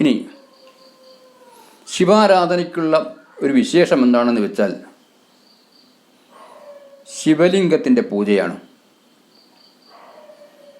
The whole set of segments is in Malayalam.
ഇനി ശിവാരാധനയ്ക്കുള്ള ഒരു വിശേഷം എന്താണെന്ന് വെച്ചാൽ ശിവലിംഗത്തിന്റെ പൂജയാണ്.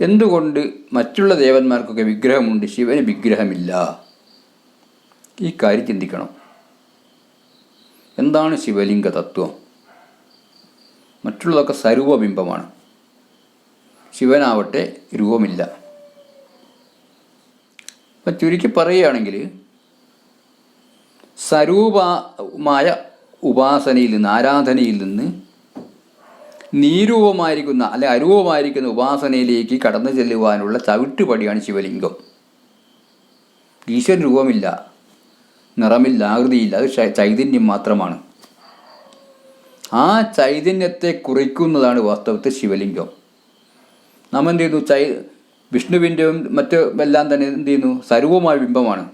എന്തുകൊണ്ട് മറ്റുള്ള ദേവന്മാർക്കൊക്കെ വിഗ്രഹമുണ്ട് ശിവന് വിഗ്രഹമില്ല? ഈ കാര്യം ചിന്തിക്കണം. എന്താണ് ശിവലിംഗ തത്വം? മറ്റുള്ളതൊക്കെ സരൂപബിംബമാണ്. ശിവനാവട്ടെ രൂപമില്ല. അപ്പം ചുരുക്കി പറയുകയാണെങ്കിൽ സ്വരൂപമായ ഉപാസനയിൽ നിന്ന് ആരാധനയിൽ നിന്ന് നീരൂപമായിരിക്കുന്ന അല്ലെ അരൂപമായിരിക്കുന്ന ഉപാസനയിലേക്ക് കടന്നു ചെല്ലുവാനുള്ള ചവിട്ടുപടിയാണ് ശിവലിംഗം. ഈശ്വരൻ രൂപമില്ല നിറമില്ല ആകൃതിയില്ല അത് ചൈതന്യം മാത്രമാണ്. ആ ചൈതന്യത്തെ കുറിക്കുന്നതാണ് വാസ്തവത്തിൽ ശിവലിംഗം. നമ്മൾ എന്ത് ചെയ്യുന്നു? ചൈ വിഷ്ണുവിന്റെയും മറ്റ് എല്ലാം തന്നെ എന്ത് ചെയ്യുന്നു? സരൂപമായ ബിംബമാണ്.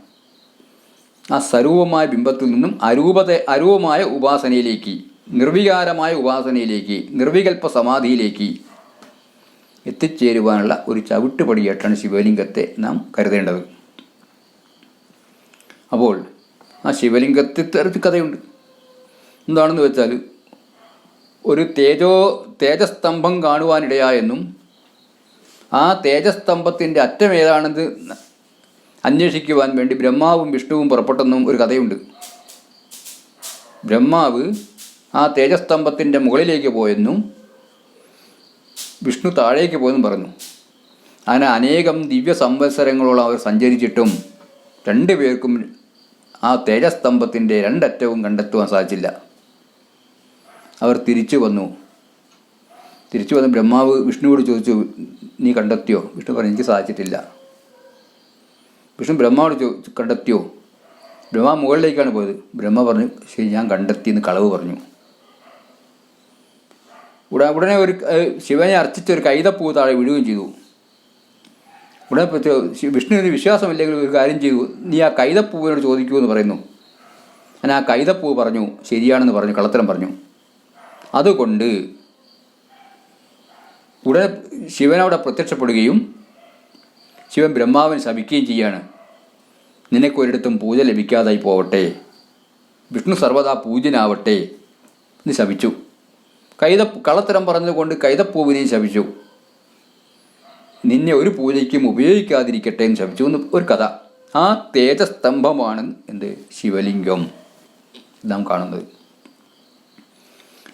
ആ സരൂപമായ ബിംബത്തിൽ നിന്നും അരൂപത അരൂപമായ ഉപാസനയിലേക്ക് നിർവികാരമായ ഉപാസനയിലേക്ക് നിർവികൽപ്പ സമാധിയിലേക്ക് എത്തിച്ചേരുവാനുള്ള ഒരു ചവിട്ടുപടിയായിട്ടാണ് ശിവലിംഗത്തെ നാം കരുതേണ്ടത്. അപ്പോൾ ആ ശിവലിംഗത്തിൽ കഥയുണ്ട്. എന്താണെന്ന് വെച്ചാൽ ഒരു തേജോ തേജസ്തംഭം കാണുവാനിടയായെന്നും ആ തേജസ്തംഭത്തിന്റെ അറ്റം ഏതാണെന്ന് അന്വേഷിക്കുവാൻ വേണ്ടി ബ്രഹ്മാവും വിഷ്ണുവും പുറപ്പെട്ടെന്നും ഒരു കഥയുണ്ട്. ബ്രഹ്മാവ് ആ തേജസ്തംഭത്തിന്റെ മുകളിലേക്ക് പോയെന്നും വിഷ്ണു താഴേക്ക് പോയെന്നും പറഞ്ഞു. അങ്ങനെ അനേകം ദിവ്യ സംവത്സരങ്ങളോളം അവർ സഞ്ചരിച്ചിട്ടും രണ്ടു പേർക്കും ആ തേജസ്തംഭത്തിന്റെ രണ്ടറ്റവും കണ്ടെത്തുവാൻ സാധിച്ചില്ല. അവർ തിരിച്ചു വന്നു. തിരിച്ചു വന്ന് ബ്രഹ്മാവ് വിഷ്ണുവോട് ചോദിച്ചു നീ കണ്ടെത്തിയോ? വിഷ്ണു പറഞ്ഞു എനിക്ക് സാധിച്ചിട്ടില്ല. വിഷ്ണു ബ്രഹ്മാവോട് ചോ കണ്ടെത്തിയോ? ബ്രഹ്മ മുകളിലേക്കാണ് പോയത്. ബ്രഹ്മ പറഞ്ഞു ശരി ഞാൻ കണ്ടെത്തി എന്ന് കളവ് പറഞ്ഞു. ഉട ഉടനെ ഒരു ശിവനെ അർച്ചിച്ച ഒരു കൈതപ്പൂ താഴെ വീഴുകയും ചെയ്തു. ഉടനെ വിഷ്ണുവിന് വിശ്വാസമില്ലെങ്കിൽ ഒരു കാര്യം ചെയ്തു നീ ആ കൈതപ്പൂവിനോട് ചോദിക്കൂ എന്ന് പറയുന്നു. ഞാൻ ആ കൈതപ്പൂ പറഞ്ഞു ശരിയാണെന്ന് പറഞ്ഞു കള്ളത്തരം പറഞ്ഞു. അതുകൊണ്ട് ഉടനെ ശിവൻ അവിടെ പ്രത്യക്ഷപ്പെടുകയും ശിവൻ ബ്രഹ്മാവിനെ ശപിക്കുകയും ചെയ്യാണ്. നിനക്കൊരിടത്തും പൂജ ലഭിക്കാതായി പോവട്ടെ. വിഷ്ണു സർവദാ പൂജനാവട്ടെ എന്ന് ശപിച്ചു. കൈത കള്ളത്തരം പറഞ്ഞതുകൊണ്ട് കൈതപ്പൂവിനെയും ശപിച്ചു. നിന്നെ ഒരു പൂജയ്ക്കും ഉപയോഗിക്കാതിരിക്കട്ടെ എന്ന് ശപിച്ചു എന്ന് ഒരു കഥ. ആ തേജസ്തംഭമാണ് എന്ത്? ശിവലിംഗം. നാം കാണുന്നത്.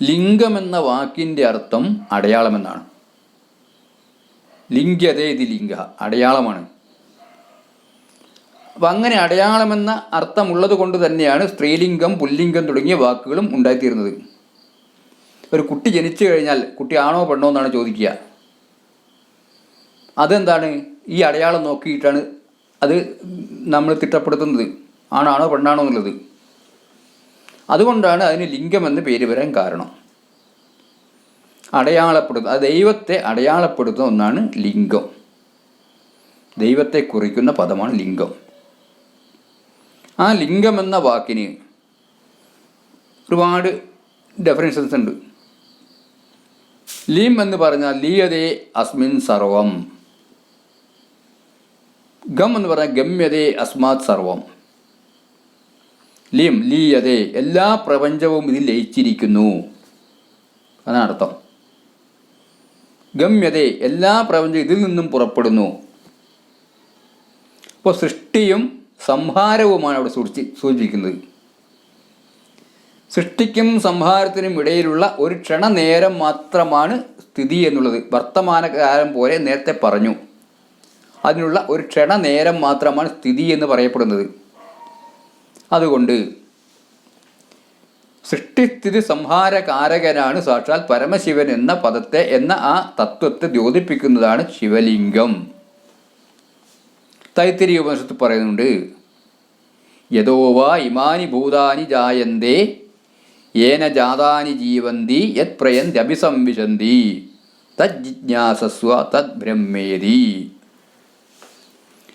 ലിംഗം എന്ന വാക്കിന്റെ അർത്ഥം അടയാളമെന്നാണ്. ലിംഗ്യതേ ഇത് ലിംഗ അടയാളമാണ്. അപ്പം അങ്ങനെ അടയാളമെന്ന അർത്ഥമുള്ളത് കൊണ്ട് തന്നെയാണ് സ്ത്രീലിംഗം പുല്ലിംഗം തുടങ്ങിയ വാക്കുകളും ഉണ്ടായിത്തീരുന്നത്. ഒരു കുട്ടി ജനിച്ചു കഴിഞ്ഞാൽ കുട്ടി ആണോ പെണ്ണോ എന്നാണ് ചോദിക്കുക. അതെന്താണ്? ഈ അടയാളം നോക്കിയിട്ടാണ് അത് നമ്മൾ തിട്ടപ്പെടുത്തുന്നത്. ആണാണോ പെണ്ണാണോ എന്നുള്ളത്. അതുകൊണ്ടാണ് അതിന് ലിംഗം എന്ന് പേര് വരാൻ കാരണം. അടയാളപ്പെടുത്തുന്ന ദൈവത്തെ അടയാളപ്പെടുത്തുന്ന ഒന്നാണ് ലിംഗം. ദൈവത്തെ കുറിക്കുന്ന പദമാണ് ലിംഗം. ആ ലിംഗം എന്ന വാക്കിന് ഒരുപാട് ഡെഫിനേഷൻസ് ഉണ്ട്. ലീം എന്ന് പറഞ്ഞാൽ ലീയതേ അസ്മിൻ സർവം. ഗം എന്ന് പറഞ്ഞാൽ ഗമ്യതേ അസ്മാത് സർവം. ലീം ലീയതേ എല്ലാ പ്രപഞ്ചവും ഇതിൽ ലയിച്ചിരിക്കുന്നു. അതാണ് അർത്ഥം. ഗമ്യതേ എല്ലാ പ്രപഞ്ചം ഇതിൽ നിന്നും പുറപ്പെടുന്നു. അപ്പോൾ സൃഷ്ടിയും സംഹാരവുമാണ് അവിടെ സൂചി സൂചിപ്പിക്കുന്നത്. സൃഷ്ടിക്കും സംഹാരത്തിനും ഇടയിലുള്ള ഒരു ക്ഷണനേരം മാത്രമാണ് സ്ഥിതി എന്നുള്ളത്. വർത്തമാനകാലം പോലെ നേരത്തെ പറഞ്ഞു. അതിനുള്ള ഒരു ക്ഷണനേരം മാത്രമാണ് സ്ഥിതി എന്ന് പറയപ്പെടുന്നത്. അതുകൊണ്ട് സൃഷ്ടിസ്ഥിതി സംഹാരകാരകനാണ് സാക്ഷാൽ പരമശിവൻ എന്ന പദത്തെ എന്ന ആ തത്വത്തെ ദ്യോതിപ്പിക്കുന്നതാണ് ശിവലിംഗം. തൈത്തിരി ഉപനിഷത്ത് പറയുന്നുണ്ട് യഥോവ ഇമാനി ഭൂതാനി ജായന്തേ ഏന ജാതാനി ജീവന്തി യത് പ്രയന്തി അഭിസംവിശന്തി തജ്ജിജ്ഞാസസ്വ തദ് ബ്രഹ്മേതി.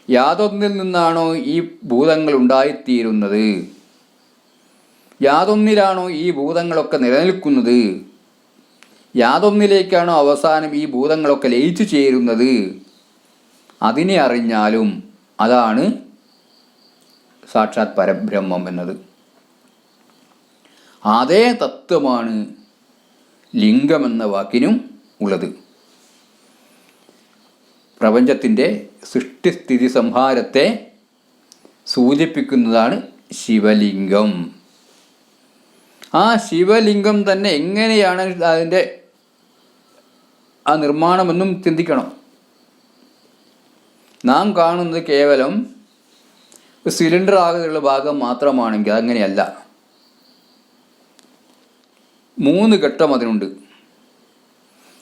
യാതൊന്നിൽ നിന്നാണോ ഈ ഭൂതങ്ങൾ ഉണ്ടായിത്തീരുന്നത്? യാതൊന്നിലാണോ ഈ ഭൂതങ്ങളൊക്കെ നിലനിൽക്കുന്നത്? യാതൊന്നിലേക്കാണോ അവസാനം ഈ ഭൂതങ്ങളൊക്കെ ലയിച്ചു ചേരുന്നത്? അതിനെ അറിഞ്ഞാലും അതാണ് സാക്ഷാത് പരബ്രഹ്മം എന്നത്. അതേ തത്വമാണ് ലിംഗമെന്ന വാക്കിനും ഉള്ളത്. പ്രപഞ്ചത്തിന്റെ സൃഷ്ടിസ്ഥിതി സംഹാരത്തെ സൂചിപ്പിക്കുന്നതാണ് ശിവലിംഗം. ആ ശിവലിംഗം തന്നെ എങ്ങനെയാണ് അതിന്റെ ആ നിർമ്മാണമെന്നും ചിന്തിക്കണം. നാം കാണുന്നത് കേവലം സിലിണ്ടർ ആകെയുള്ള ഭാഗം മാത്രമാണെങ്കിൽ അങ്ങനെയല്ല മൂന്ന് ഘട്ടം അതിനുണ്ട്.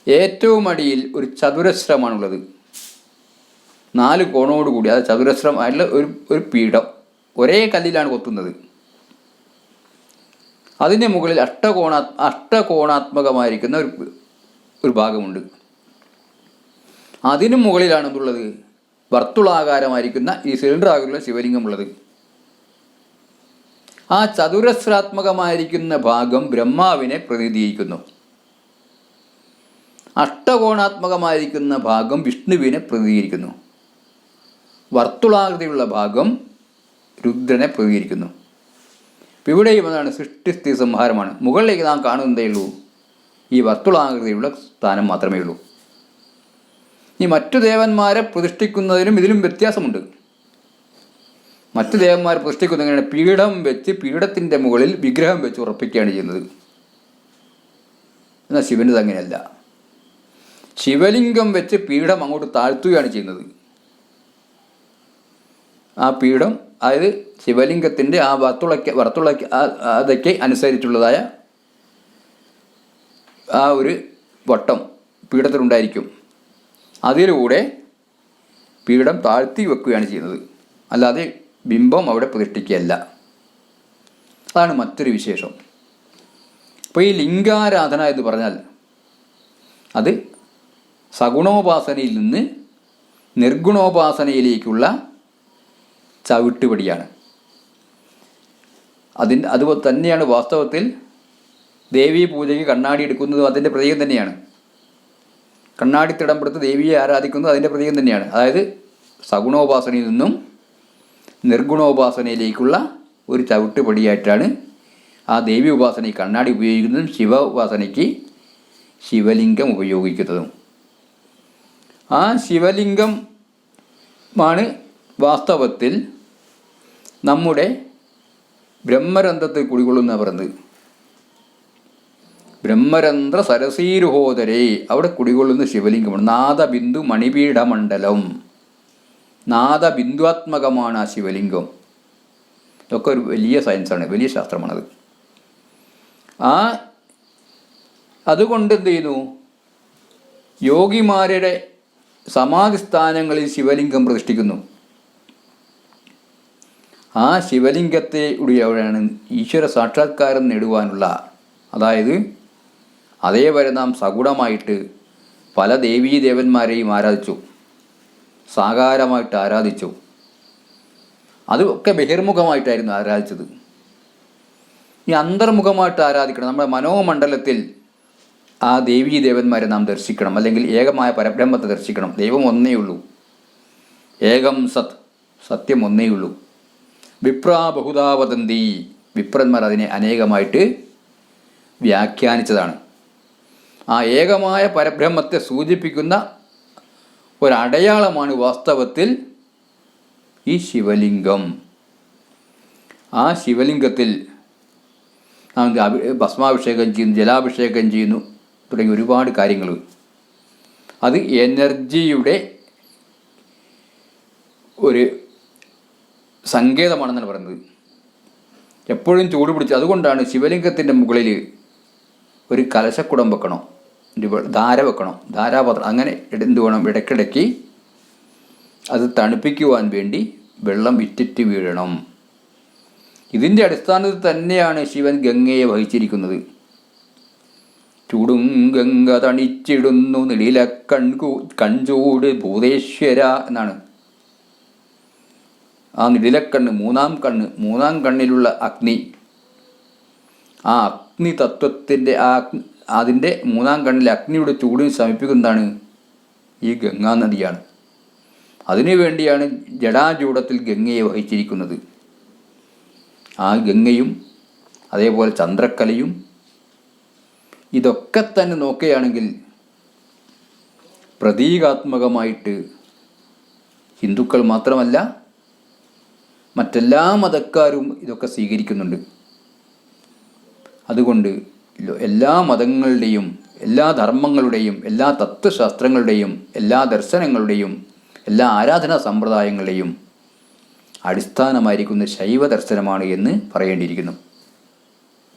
ഏറ്റവും അടിയിൽ ഒരു ചതുരശ്രമാണുള്ളത്. നാല് കോണോട് കൂടി അത് ചതുരശ്രം ആയിട്ടുള്ള ഒരു ഒരു പീഠം. ഒരേ കല്ലിലാണ് കൊത്തുന്നത്. അതിന്റെ മുകളിൽ അഷ്ടകോണാ അഷ്ടകോണാത്മകമായിരിക്കുന്ന ഒരു ഒരു ഭാഗമുണ്ട്. അതിനു മുകളിലാണ് എന്തുള്ളത്? വർത്തുളാകാരമായിരിക്കുന്ന ഈ സിലിണ്ടർ ആകുള്ള ശിവലിംഗമുള്ളത്. ആ ചതുരശ്രാത്മകമായിരിക്കുന്ന ഭാഗം ബ്രഹ്മാവിനെ പ്രതിനിധീകരിക്കുന്നു അഷ്ടകോണാത്മകമായിരിക്കുന്ന ഭാഗം വിഷ്ണുവിനെ പ്രതിനിധീകരിക്കുന്നു വർത്തുളാകൃതിയുള്ള ഭാഗം രുദ്രനെ പ്രതിനിധീകരിക്കുന്നു ഇപ്പം ഇവിടെയും അതാണ് സൃഷ്ടിസ്ഥിതി സംഹാരമാണ്. മുകളിലേക്ക് നാം കാണുന്നതേ ഉള്ളൂ. ഈ വർത്തുളാകൃതിയുള്ള സ്ഥാനം മാത്രമേ ഉള്ളൂ. ഈ മറ്റു ദേവന്മാരെ പ്രതിഷ്ഠിക്കുന്നതിനും ഇതിലും വ്യത്യാസമുണ്ട്. മറ്റു ദേവന്മാരെ പ്രതിഷ്ഠിക്കുന്നതിനാണ് പീഠം വെച്ച് പീഠത്തിന്റെ മുകളിൽ വിഗ്രഹം വെച്ച് ഉറപ്പിക്കുകയാണ് ചെയ്യുന്നത്. എന്നാൽ ശിവന്റെ അങ്ങനെയല്ല. ശിവലിംഗം വെച്ച് പീഠം അങ്ങോട്ട് താഴ്ത്തുകയാണ് ചെയ്യുന്നത്. ആ പീഠം അതായത് ശിവലിംഗത്തിന്റെ ആ വത്തുളയ്ക്ക് വർത്തുളയ്ക്ക് അതൊക്കെ അനുസരിച്ചുള്ളതായ ആ ഒരു വട്ടം പീഠത്തിലുണ്ടായിരിക്കും. അതിലൂടെ പീഠം താഴ്ത്തി വെക്കുകയാണ് ചെയ്യുന്നത്. അല്ലാതെ ബിംബം അവിടെ പ്രതിഷ്ഠിക്കുകയല്ല. അതാണ് മറ്റൊരു വിശേഷം. അപ്പോൾ ഈ ലിംഗാരാധന എന്ന് പറഞ്ഞാൽ അത് സഗുണോപാസനയിൽ നിന്ന് നിർഗുണോപാസനയിലേക്കുള്ള ചവിട്ടുപടിയാണ്. അതിന് അതുപോലെ തന്നെയാണ് വാസ്തവത്തിൽ ദേവീ പൂജയ്ക്ക് കണ്ണാടി എടുക്കുന്നതും അതിന്റെ പ്രതീകം തന്നെയാണ്. കണ്ണാടി തിടംപെടുത്ത് ദേവിയെ ആരാധിക്കുന്നത് അതിന്റെ പ്രതീകം തന്നെയാണ്. അതായത് സഗുണോപാസനയിൽ നിന്നും നിർഗുണോപാസനയിലേക്കുള്ള ഒരു ചവിട്ടുപടിയായിട്ടാണ് ആ ദേവി ഉപാസന കണ്ണാടി ഉപയോഗിക്കുന്നതും ശിവ ഉപാസനയ്ക്ക് ശിവലിംഗം ഉപയോഗിക്കുന്നതും. ആ ശിവലിംഗം ആണ് വാസ്തവത്തിൽ നമ്മുടെ ബ്രഹ്മരന്ധ്രത്തിൽ കുടികൊള്ളുന്ന എന്ത് ബ്രഹ്മരന്ധ്ര സരസീരുഹോദരേ അവിടെ കുടികൊള്ളുന്ന ശിവലിംഗമാണ്. നാദബിന്ദു മണിപീഠമണ്ഡലം. നാദബിന്ദുവാത്മകമാണ് ആ ശിവലിംഗം. ഇതൊക്കെ ഒരു വലിയ സയൻസാണ് വലിയ ശാസ്ത്രമാണത്. ആ അതുകൊണ്ട് എന്ത് ചെയ്യുന്നു? യോഗിമാരുടെ സമാധി സ്ഥാനങ്ങളിൽ ശിവലിംഗം പ്രതിഷ്ഠിക്കുന്നു. ആ ശിവലിംഗത്തെ ഉടിയവരാണ് ഈശ്വര സാക്ഷാത്കാരം നേടുവാനുള്ള. അതായത് അതേവരെ നാം സഗുണമായിട്ട് പല ദേവീ ദേവന്മാരെയും ആരാധിച്ചു. സാകാരമായിട്ട് ആരാധിച്ചു. അതൊക്കെ ബഹിർമുഖമായിട്ടായിരുന്നു ആരാധിച്ചത്. ഈ അന്തർമുഖമായിട്ട് ആരാധിക്കണം. നമ്മുടെ മനോമണ്ഡലത്തിൽ ആ ദേവീ ദേവന്മാരെ നാം ദർശിക്കണം. അല്ലെങ്കിൽ ഏകമായ പരബ്രഹ്മത്തെ ദർശിക്കണം. ദൈവം ഒന്നേ ഉള്ളൂ ഏകം സത് സത്യം ഒന്നേ ഉള്ളൂ വിപ്രാ ബഹുതാവതന്തി വിപ്രന്മാർ അതിനെ അനേകമായിട്ട് വ്യാഖ്യാനിച്ചതാണ്. ആ ഏകമായ പരബ്രഹ്മത്തെ സൂചിപ്പിക്കുന്ന ഒരടയാളമാണ് വാസ്തവത്തിൽ ഈ ശിവലിംഗം. ആ ശിവലിംഗത്തിൽ ഭസ്മാഭിഷേകം ചെയ്യുന്നു ജലാഭിഷേകം ചെയ്യുന്നു തുടങ്ങി ഒരുപാട് കാര്യങ്ങൾ. അത് എനർജിയുടെ ഒരു സങ്കേതമാണെന്നാണ് പറയുന്നത്. എപ്പോഴും ചൂട് പിടിച്ച് അതുകൊണ്ടാണ് ശിവലിംഗത്തിന്റെ മുകളിൽ ഒരു കലശക്കുടം വെക്കണം ധാര വെക്കണം ധാരാപാത്രം അങ്ങനെ എന്ത് വേണം ഇടയ്ക്കിടയ്ക്ക് അത് തണുപ്പിക്കുവാൻ വേണ്ടി വെള്ളം വിറ്റിറ്റ് വീഴണം. ഇതിന്റെ അടിസ്ഥാനത്തിൽ തന്നെയാണ് ശിവൻ ഗംഗയെ വഹിച്ചിരിക്കുന്നത്. ചൂടും ഗംഗ തണിച്ചിടുന്നു നിടില കൺകൂ കൺചൂട് ഭൂതേശ്വര എന്നാണ്. ആ നിടിലക്കണ്ണ് മൂന്നാം കണ്ണ് മൂന്നാം കണ്ണിലുള്ള അഗ്നി. ആ അഗ്നി തത്വത്തിന്റെ ആ അതിന്റെ മൂന്നാം കണ്ണിലെ അഗ്നിയുടെ ചൂടിന് ശമിപ്പിക്കുന്നതാണ് ഈ ഗംഗാ നദിയാണ്. അതിനു വേണ്ടിയാണ് ജടാചൂടത്തിൽ ഗംഗയെ വഹിച്ചിരിക്കുന്നത്. ആ ഗംഗയും അതേപോലെ ചന്ദ്രക്കലയും ഇതൊക്കെ തന്നെ നോക്കുകയാണെങ്കിൽ പ്രതീകാത്മകമായിട്ട് ഹിന്ദുക്കൾ മാത്രമല്ല മറ്റെല്ലാ മതക്കാരും ഇതൊക്കെ സ്വീകരിക്കുന്നുണ്ട്. അതുകൊണ്ട് എല്ലാ മതങ്ങളുടെയും എല്ലാ ധർമ്മങ്ങളുടെയും എല്ലാ തത്വശാസ്ത്രങ്ങളുടെയും എല്ലാ ദർശനങ്ങളുടെയും എല്ലാ ആരാധനാ സമ്പ്രദായങ്ങളുടെയും അടിസ്ഥാനമായിരിക്കുന്ന ശൈവ ദർശനമാണ് എന്ന് പറയേണ്ടിയിരിക്കുന്നു.